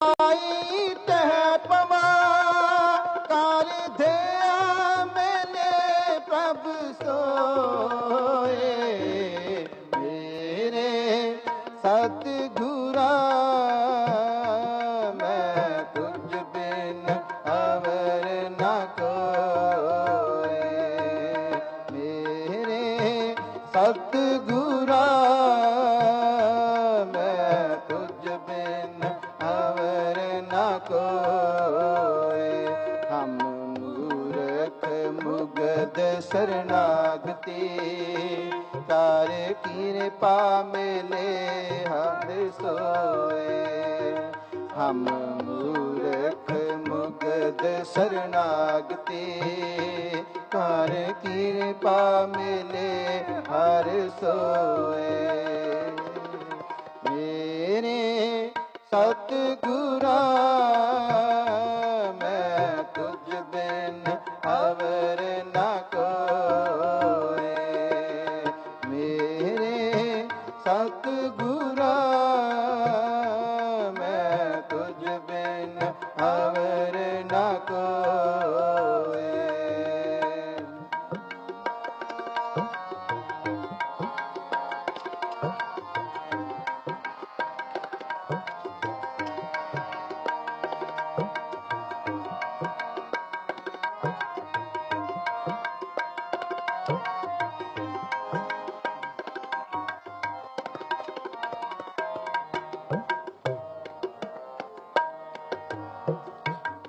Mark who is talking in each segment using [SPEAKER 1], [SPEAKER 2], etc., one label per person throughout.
[SPEAKER 1] ਆਈ ਤਹਿ ਪਵਾ ਕਰ ਧਿਆ ਮੈਨੇ ਪ੍ਰਭ ਸੋਏ। ਮੇਰੇ ਸਤਿਗੁਰਾ, ਮੈਂ ਤੁਝ ਬਿਨ ਅਵਰ ਨਾ ਕੋਏ। ਮੇਰੇ ਸਤਿਗੁਰਾ ਨਾ ਹਮ ਮੂਰਖ ਮੁਗਦ ਸਰਨਾਗਤੀ ਤਾਰ ਕਿਰਪਾ ਮਿਲੇ ਹਰ ਸੋਏ। ਹਮ ਮੂਰਖ ਮੁਗਦ ਸਰਨਾਗਤੀ ਕਰ ਕਿਰਪਾ ਮਿਲੇ ਹਰ ਸੋਏ। ਮੇਰੇ ਸਤਿਗੁਰਾ ਮੈਂ ਮੇਰੇ ਸਤਿਗੁਰਾ ਮੈਂ ਤੁਝ ਬਿਨ ਅਵਰ ਨਾ ਕੋਏ।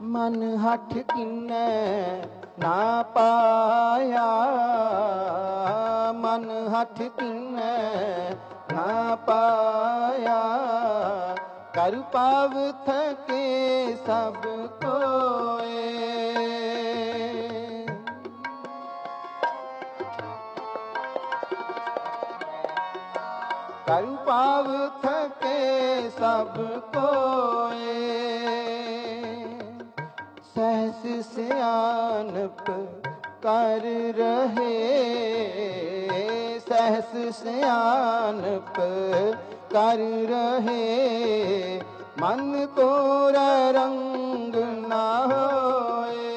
[SPEAKER 1] ਮਨ ਹੱਠ ਕਿਨੈ ਨਾ ਪਾਇਆ। ਮਨ ਹੱਠ ਕਿਨੈ ਨਾ ਪਾਇਆ। ਕਰ ਪਾਵ ਥਕੇ ਸਭ ਕੋਏ। ਕਰ ਪਾਵ ਥਕੇ ਸਭ ਕੋਏ ਕਰ ਰਹੇ। ਸਹਿਸ ਸਿਆਨਪ ਕਰ ਰਹੇ। ਮਨ ਕੋਰ ਰੰਗ ਨਾ ਹੋਏ।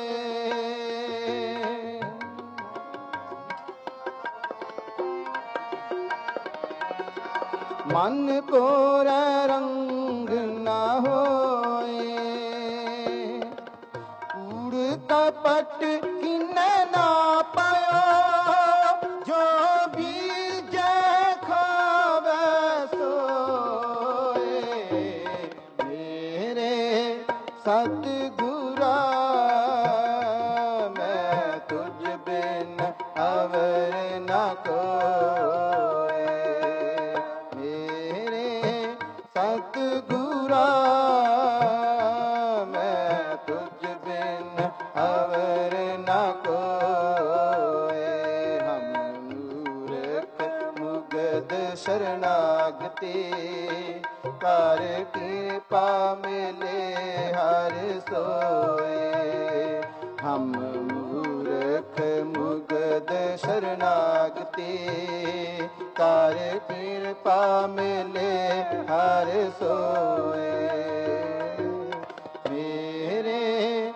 [SPEAKER 1] ਮਨ ਕੋਰ ਰੰਗ ਨਾ ਹੋਏ। ਕੂੜ ਕਪਟ ਸਤਿਗੁਰਾ ਮੈਂ ਤੁਝ ਬਿਨ ਅਵਰ ਨਾ ਕੋਏ ਮੁਗਦ ਸ਼ਰਨਾਗਤੀ ਕਰ ਕਿਰਪਾ ਮਿਲੇ ਹਰ ਸੋਏ ਹਮ ਮੂਰਖ ਮੁਗਦ ਸ਼ਰਨਾਗਤੀ ਕਰ ਕਿਰਪਾ ਮਿਲੇ ਹਰ ਸੋਏ ਮੇਰੇ